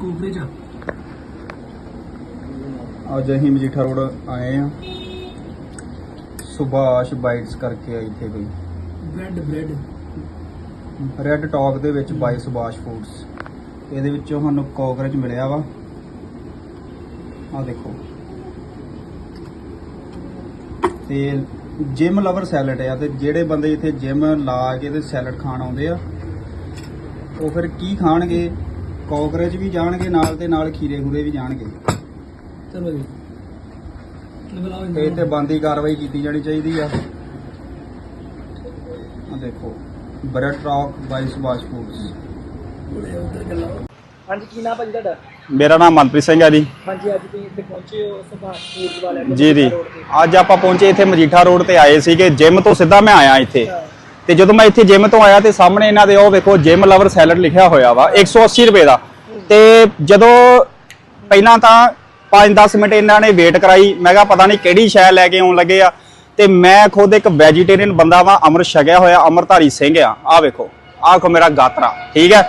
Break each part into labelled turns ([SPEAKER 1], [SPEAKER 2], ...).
[SPEAKER 1] ਕੋਬਰੇ ਚ
[SPEAKER 2] ਅੱਜ ਅਸੀਂ ਮਜੀਠਾ ਰੋਡ ਆਏ ਆ ਸੁਭਾਸ਼ ਬਾਈਟਸ ਕਰਕੇ ਆ ਇੱਥੇ ਕੋਈ।
[SPEAKER 1] ਬ੍ਰੈਡ ਬ੍ਰੈਡ
[SPEAKER 2] ਰੈੱਡ ਟੌਪ ਦੇ ਵਿੱਚ ਬਾਈ ਸੁਭਾਸ਼ ਫੂਡਸ ਇਹਦੇ ਵਿੱਚੋਂ ਸਾਨੂੰ ਕੋਕਰੇਚ ਮਿਲਿਆ ਵਾ। ਆ ਦੇਖੋ। ਤੇ ਜਿਮ ਲਵਰ ਸੈਲਡ ਆ ਤੇ ਜਿਹੜੇ ਬੰਦੇ ਇੱਥੇ ਜਿਮ ਲਾ ਕੇ ਤੇ ਸੈਲਡ ਖਾਣ ਆਉਂਦੇ ਆ ਉਹ ਫਿਰ ਕੀ ਖਾਣਗੇ? ਕੋਕਰੇਚ ਵੀ ਜਾਣਗੇ ਨਾਲ ਤੇ ਨਾਲ ਖੀਰੇ ਖੂਰੇ ਵੀ ਜਾਣਗੇ।
[SPEAKER 1] ਚਲੋ ਜੀ। ਲਗਾਓ
[SPEAKER 2] ਤੇ ਇਹ ਤੇ ਬੰਦੀ ਕਾਰਵਾਈ ਕੀਤੀ ਜਾਣੀ ਚਾਹੀਦੀ ਆ। ਆ ਦੇਖੋ bread talk by Subhash foods
[SPEAKER 1] ਹਾਂਜੀ ਕੀ ਨਾਮ ਭਾਜੀ ਤੁਹਾਡਾ?
[SPEAKER 3] ਮੇਰਾ ਨਾਮ ਮਨਪ੍ਰੀਤ ਸਿੰਘ ਹੈ ਜੀ।
[SPEAKER 1] ਹਾਂਜੀ ਅੱਜ ਤੁਸੀਂ ਇੱਥੇ ਪਹੁੰਚੇ ਹੋ ਸੁਭਾਸ਼ ਫੂਡਸ ਦੇ
[SPEAKER 3] ਜੀ ਜੀ। ਅੱਜ ਆਪਾਂ ਪਹੁੰਚੇ ਇੱਥੇ ਮਜੀਠਾ ਰੋਡ ਤੇ ਆਏ ਸੀਗੇ ਜਿਮ ਤੋਂ ਸਿੱਧਾ ਮੈਂ ਆਇਆ ਇੱਥੇ। ਤੇ ਜਦੋਂ ਮੈਂ ਇੱਥੇ ਜਿਮ ਤੋਂ ਆਇਆ ਤੇ ਸਾਹਮਣੇ ਇਹਨਾਂ ਦੇ ਉਹ ਵੇਖੋ ਜਿਮ ਲਵਰ ਸੈਲਡ ਲਿਖਿਆ ਹੋਇਆ ਵਾ 180 ਰੁਪਏ ਦਾ। ਤੇ ਜਦੋਂ ਪਹਿਲਾਂ ਤਾਂ 5-10 ਮਿੰਟ ਇਹਨਾਂ ਨੇ ਵੇਟ ਕਰਾਈ, ਮੈਂ ਕਿਹਾ ਪਤਾ ਨਹੀਂ ਕਿਹੜੀ ਸ਼ੈ ਲੈ ਕੇ ਆਉਣ ਲੱਗੇ ਆ। ਤੇ ਮੈਂ ਖੁਦ ਇੱਕ ਵੈਜੀਟੇਰੀਅਨ ਬੰਦਾ ਵਾਂ ਅਮਰ ਛਕਿਆ ਹੋਇਆ ਅਮਰਧਾਰੀ ਸਿੰਘ ਆ। ਆ ਵੇਖੋ, ਆਹ ਵੇਖੋ ਮੇਰਾ ਗਾਤਰਾ, ਠੀਕ ਹੈ?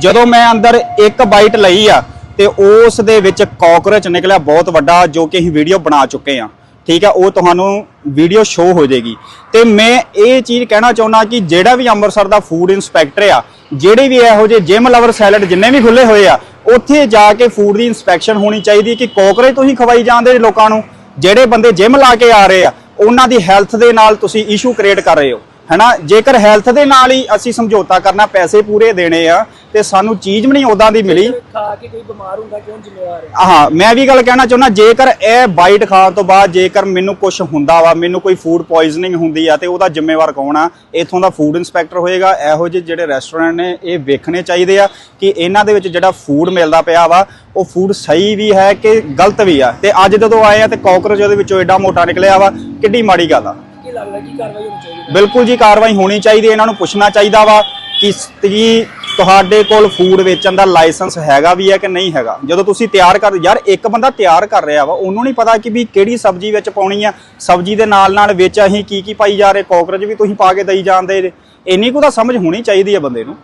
[SPEAKER 3] ਜਦੋਂ ਮੈਂ ਅੰਦਰ ਇੱਕ ਬਾਈਟ ਲਈ ਆ ਤੇ ਉਸ ਦੇ ਵਿੱਚ ਕਾਕਰੋਚ ਨਿਕਲਿਆ, ਬਹੁਤ ਵੱਡਾ, ਜੋ ਕਿ ਅਸੀਂ ਵੀਡੀਓ ਬਣਾ ਚੁੱਕੇ ਆ। ਠੀਕ ਹੈ, ਉਹ ਤੁਹਾਨੂੰ ਵੀਡੀਓ ਸ਼ੋ ਹੋ ਜਾਏਗੀ। ਤੇ ਮੈਂ ਇਹ ਚੀਜ਼ ਕਹਿਣਾ ਚਾਹੁੰਦਾ ਕਿ ਜਿਹੜਾ ਵੀ ਅੰਮ੍ਰਿਤਸਰ ਦਾ ਫੂਡ ਇਨਸਪੈਕਟਰ ਆ, ਜਿਹੜੇ ਵੀ ਇਹੋ ਜਿਹੇ ਜਿਮ ਲਵਰ ਸੈਲਡ ਜਿੰਨੇ ਵੀ ਖੁੱਲੇ ਹੋਏ ਆ, ਉੱਥੇ ਜਾ ਕੇ ਫੂਡ ਦੀ ਇਨਸਪੈਕਸ਼ਨ ਹੋਣੀ ਚਾਹੀਦੀ ਕਿ ਕੋਕਰੇਜ ਤੁਸੀਂ ਖਵਾਈ ਜਾਂਦੇ ਲੋਕਾਂ ਨੂੰ। ਜਿਹੜੇ ਬੰਦੇ ਜਿਮ ਲਾ ਕੇ ਆ ਰਹੇ ਆ, ਉਹਨਾਂ ਦੀ ਹੈਲਥ ਦੇ ਨਾਲ ਤੁਸੀਂ ਇਸ਼ੂ ਕ੍ਰੀਏਟ ਕਰ ਰਹੇ ਹੋ। ਹੈਨਾ? ਜੇਕਰ ਹੈਲਥ ਦੇ ਨਾਲ ਹੀ ਅਸੀਂ ਸਮਝੌਤਾ ਕਰਨਾ ਪੈਸੇ ਪੂਰੇ ਦੇਣੇ ਆ ਤੇ ਸਾਨੂੰ ਚੀਜ਼ ਵੀ ਨਹੀਂ ਉਦਾਂ ਦੀ ਮਿਲੀ।
[SPEAKER 1] ਖਾ ਕੇ ਕੋਈ ਬਿਮਾਰ ਹੁੰਦਾ ਕੌਣ ਜ਼ਿੰਮੇਵਾਰ ਹੈ?
[SPEAKER 3] ਹਾਂ ਮੈਂ ਵੀ ਗੱਲ ਕਹਿਣਾ ਚਾਹੁੰਦਾ ਜੇਕਰ ਇਹ ਬਾਈਟ ਖਾਣ ਤੋਂ ਬਾਅਦ ਜੇਕਰ ਮੈਨੂੰ ਕੁਝ ਹੁੰਦਾ ਵਾ ਮੈਨੂੰ ਕੋਈ ਫੂਡ ਪੋਇਜ਼ਨਿੰਗ ਹੁੰਦੀ ਆ ਤੇ ਉਹਦਾ ਜ਼ਿੰਮੇਵਾਰ ਕੌਣ ਆ? ਇਥੋਂ ਦਾ ਫੂਡ ਇਨਸਪੈਕਟਰ ਹੋਏਗਾ। ਇਹੋ ਜਿਹੇ ਜਿਹੜੇ ਰੈਸਟੋਰੈਂਟ ਨੇ ਇਹ ਵੇਖਣੇ ਚਾਹੀਦੇ ਆ ਕਿ ਇਹਨਾਂ ਦੇ ਵਿੱਚ ਜਿਹੜਾ ਫੂਡ ਮਿਲਦਾ ਪਿਆ ਵਾ ਉਹ ਫੂਡ ਸਹੀ ਵੀ ਹੈ ਕਿ ਗਲਤ ਵੀ ਆ। ਤੇ ਅੱਜ ਜਦੋਂ ਆਏ ਆ ਤੇ ਕਾਕਰੋਚ ਉਹਦੇ ਵਿੱਚੋਂ ਐਡਾ ਮੋਟਾ ਨਿਕਲਿਆ ਵਾ ਕਿੱਡੀ ਮਾੜੀ ਗੱਲ ਆ।
[SPEAKER 1] ਕੀ ਲੱਗਦਾ ਕੀ ਕਾਰਵਾਈ ਹੋਣੀ ਚਾਹੀਦੀ
[SPEAKER 3] ਬਿਲਕੁਲ ਜੀ, ਕਾਰਵਾਈ ਹੋਣੀ ਚਾਹੀਦੀ ਹੈ, ਇਹਨਾਂ ਨੂੰ ਪੁੱਛਣਾ ਚਾਹੀਦਾ ਵਾ ਕਿ ਸ- ਕੀ ਤੁਹਾਡੇ ਕੋਲ ਫੂਡ ਵੇਚਣ ਦਾ ਲਾਇਸੈਂਸ ਹੈਗਾ ਵੀ ਹੈ ਕਿ ਨਹੀਂ ਹੈਗਾ? ਜਦੋਂ ਤੁਸੀਂ ਤਿਆਰ ਕਰ ਯਾਰ ਇੱਕ ਬੰਦਾ ਤਿਆਰ ਕਰ ਰਿਹਾ ਵਾ, ਉਹਨੂੰ ਨਹੀਂ ਪਤਾ ਕਿ ਵੀ ਕਿਹੜੀ ਸਬਜ਼ੀ ਵਿੱਚ ਪਾਉਣੀ ਆ, ਸਬਜ਼ੀ ਦੇ ਨਾਲ ਨਾਲ ਵਿੱਚ ਅਸੀਂ ਕੀ ਕੀ ਪਾਈ ਜਾ ਰਹੇ ਕੋਕਰੋਚ ਵੀ ਤੁਸੀਂ ਪਾ ਕੇ ਦਈ ਜਾਂਦੇ ਜੇ। ਇੰਨੀ ਕੁ ਤਾਂ ਸਮਝ ਹੋਣੀ ਚਾਹੀਦੀ ਹੈ ਬੰਦੇ ਨੂੰ।